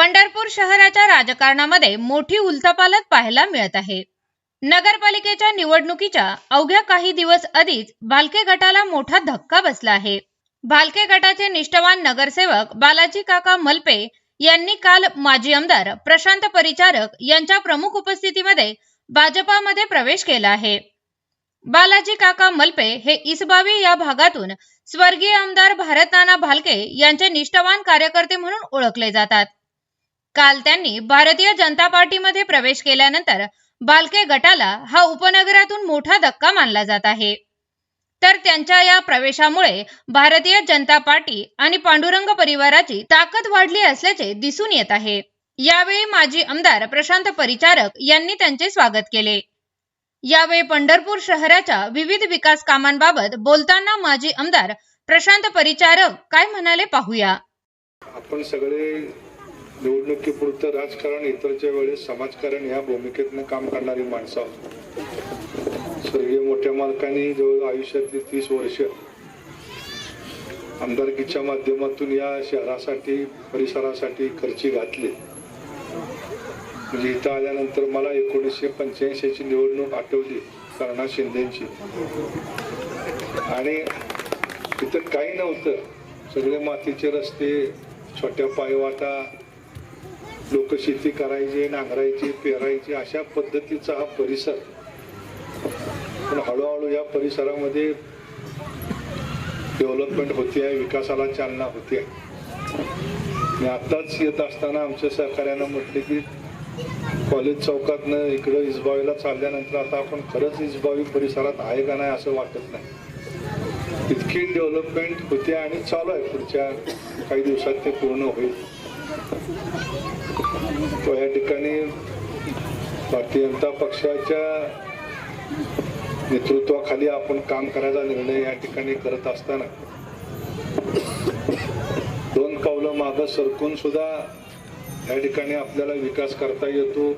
पंढरपूर शहराच्या राजकारणामध्ये मोठी उलथापालथ पाहायला मिळत आहे. नगरपालिकेच्या निवडणुकीच्या अवघ्या काही दिवस आधीच भालके गटाला मोठा धक्का बसला आहे. भालके गटाचे निष्ठावान नगरसेवक बालाजी काका मलपे यांनी काल माजी आमदार प्रशांत परिचारक यांच्या प्रमुख उपस्थितीमध्ये भाजपामध्ये प्रवेश केला आहे. बालाजी काका मलपे हे इसबावी या भागातून स्वर्गीय आमदार भारत नाना भालके यांचे निष्ठावान कार्यकर्ते म्हणून ओळखले जातात. काल त्यांनी भारतीय जनता पार्टीमध्ये प्रवेश केल्यानंतर बालके गटाला हा उपनगरातून मोठा धक्का मानला जात आहे. तर त्यांच्या या प्रवेशामुळे भारतीय जनता पार्टी आणि पांडुरंग परिवाराची ताकद वाढली असल्याचे दिसून येत आहे. यावेळी माजी आमदार प्रशांत परिचारक यांनी त्यांचे स्वागत केले. यावेळी पंढरपूर शहराच्या विविध विकास कामांबाबत बोलताना माजी आमदार प्रशांत परिचारक काय म्हणाले पाहूया. आपण सगळे निवडणुकीपुरतं राजकारण इतरच्या वेळेस समाजकारण या भूमिकेतनं काम करणारी माणसं आहोत. स्वर्गीय मोठ्या मालकांनी जवळ आयुष्यातली तीस वर्ष आमदारकीच्या माध्यमातून या शहरासाठी परिसरासाठी खर्ची घातली. म्हणजे इथं आल्यानंतर मला एकोणीसशे पंच्याऐंशीची निवडणूक आठवली कर्णा शिंदेची. आणि इथं काही नव्हतं. सगळे मातीचे रस्ते छोट्या पायवाटा लोक शेती करायची नांगरायची पेरायची अशा पद्धतीचा हा परिसर. पण हळूहळू या परिसरामध्ये डेव्हलपमेंट होते आहे विकासाला चालना होते आणि आत्ताच येत असताना आमच्या सहकार्यानं म्हटले की कॉलेज चौकातनं इकडं इजबावीला चालल्यानंतर आता आपण खरंच इजबावी परिसरात आहे का नाही असं वाटत नाही. इतकी डेव्हलपमेंट होते आणि चालू आहे पुढच्या काही दिवसात ते पूर्ण होईल. तो या ठिकाणी भारतीय जनता पक्षाच्या नेतृत्वाखाली आपण काम करायचा निर्णय या ठिकाणी करत असताना दोन पावलं मागं सरकून सुद्धा या ठिकाणी आपल्याला विकास करता येतो.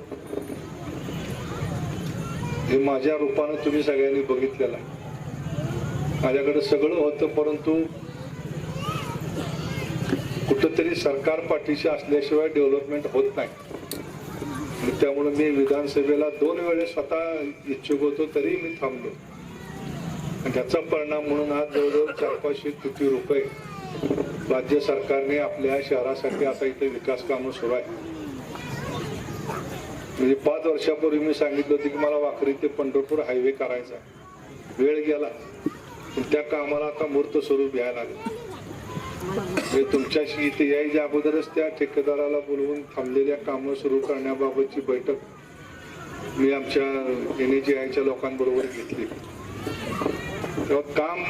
हे माझ्या रूपानं तुम्ही सगळ्यांनी बघितलेलं आहे. माझ्याकडे सगळं होतं परंतु कुठंतरी सरकार पाठीशी असल्याशिवाय डेव्हलपमेंट होत नाही. त्यामुळं त्यामुळे मी विधानसभेला दोन वेळेस स्वतः इच्छुक होतो तरी मी थांबलो. त्याचा परिणाम म्हणून आज जवळजवळ चार पाचशे कोटी रुपये राज्य सरकारने आपल्या शहरासाठी आता इथे विकास कामं सुरू आहे म्हणजे पाच वर्षापूर्वी मी सांगितलं होतं की मला वाकरी ते पंढरपूर हायवे करायचा आहे. वेळ गेला. त्या कामाला आता मूर्त स्वरूप यायला लागलं. म्हणजे तुमच्याशी इथे यायच्या अगोदरच त्या ठेकेदाराला बोलवून थांबलेल्या कामं सुरू करण्याबाबतची बैठक मी आमच्या एन एच आयच्या लोकांबरोबर घेतली. तेव्हा काम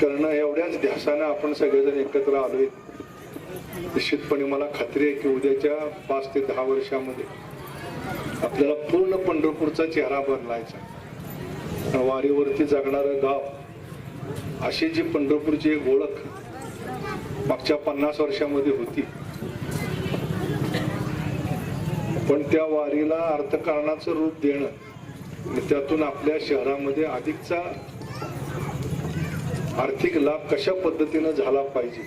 करणं एवढ्याच ध्यासानं आपण सगळेजण एकत्र आलोय. निश्चितपणे मला खात्री आहे की उद्याच्या पाच ते दहा वर्षामध्ये आपल्याला पूर्ण पंढरपूरचा चेहरा बदलायचा. वारीवरती जगणारं गाव अशी जी पंढरपूरची एक ओळख मागच्या पन्नास वर्षामध्ये होती. पण त्या वारीला अर्थकारणाचं रूप देणं त्यातून आपल्या शहरामध्ये अधिकचा आर्थिक लाभ कशा पद्धतीनं झाला पाहिजे?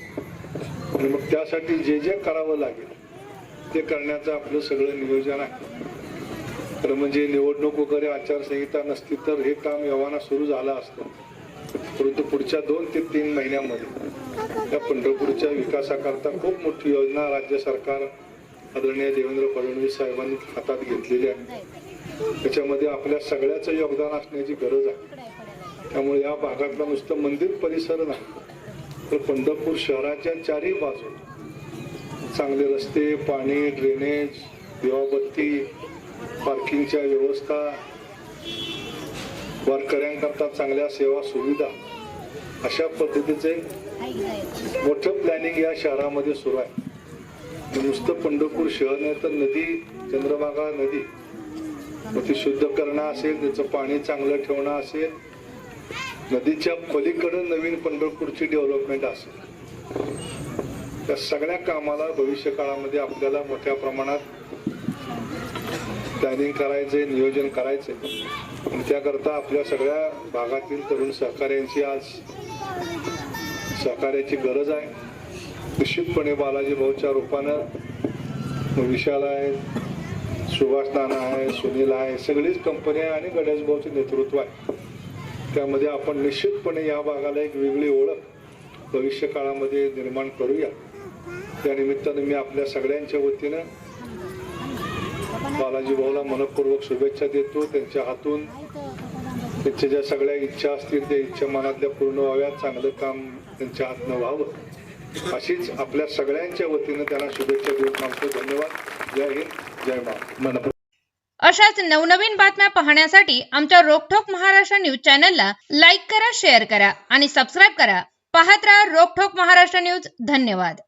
आणि मग त्यासाठी जे जे करावं लागेल ते करण्याचं आपलं सगळं नियोजन आहे. तर म्हणजे निवडणूक वगैरे आचारसंहिता नसती तर हे काम यवाना सुरू झालं असतं. परंतु पुढच्या दोन ते तीन महिन्यामध्ये या पंढरपूरच्या विकासाकरता खूप मोठी योजना राज्य सरकार आदरणीय देवेंद्र फडणवीस साहेबांनी हातात घेतलेली आहे. त्याच्यामध्ये आपल्या सगळ्याचं योगदान असण्याची गरज आहे. त्यामुळे या भागातला नुसतं मंदिर परिसर नाही तर पंढरपूर शहराच्या चारही बाजू चांगले रस्ते पाणी ड्रेनेज दिवाबत्ती पार्किंगच्या व्यवस्था वारकऱ्यांकरता चांगल्या सेवा सुविधा अशा पद्धतीचे मोठं प्लॅनिंग या शहरामध्ये सुरू आहे. नुसतं पंढरपूर शहर नाही तर नदी चंद्रभागा नदी मग ती शुद्ध करणं असेल त्याचं पाणी चांगलं ठेवणं असेल नदीच्या पलीकडं नवीन पंढरपूरची डेव्हलपमेंट असेल. त्या सगळ्या कामाला भविष्य काळामध्ये आपल्याला मोठ्या प्रमाणात प्लॅनिंग करायचे नियोजन करायचे. आणि त्याकरता आपल्या सगळ्या भागातील तरुण सहकार्यांची आज सहकार्याची गरज आहे. निश्चितपणे बालाजी भाऊच्या रूपानं विशाल आहे सुभाष नाना आहे सुनील आहे सगळीच कंपनी आहे आणि गणेश भाऊचे नेतृत्व आहे. त्यामध्ये आपण निश्चितपणे या भागाला एक वेगळी ओळख भविष्य काळामध्ये निर्माण करूया. त्या निमित्तानं मी आपल्या सगळ्यांच्या वतीनं बालाजी भाऊला मनपूर्वक शुभेच्छा देतो. त्यांच्या हातून त्यांच्या ज्या सगळ्या इच्छा असतील त्या इच्छा मनातल्या पूर्ण व्हाव्यात. चांगलं काम त्यांच्या हातनं व्हावं. अशीच आपल्या सगळ्यांच्या वतीनं त्यांना शुभेच्छा देऊन सांगतो. धन्यवाद. जय हिंद. जय महाराष्ट्र अशाच नवनवीन बातम्या पाहण्यासाठी आमच्या रोकठोक महाराष्ट्र न्यूज चॅनलला लाईक करा शेअर करा आणि सबस्क्राईब करा. पाहत राहा रोकठोक महाराष्ट्र न्यूज. धन्यवाद.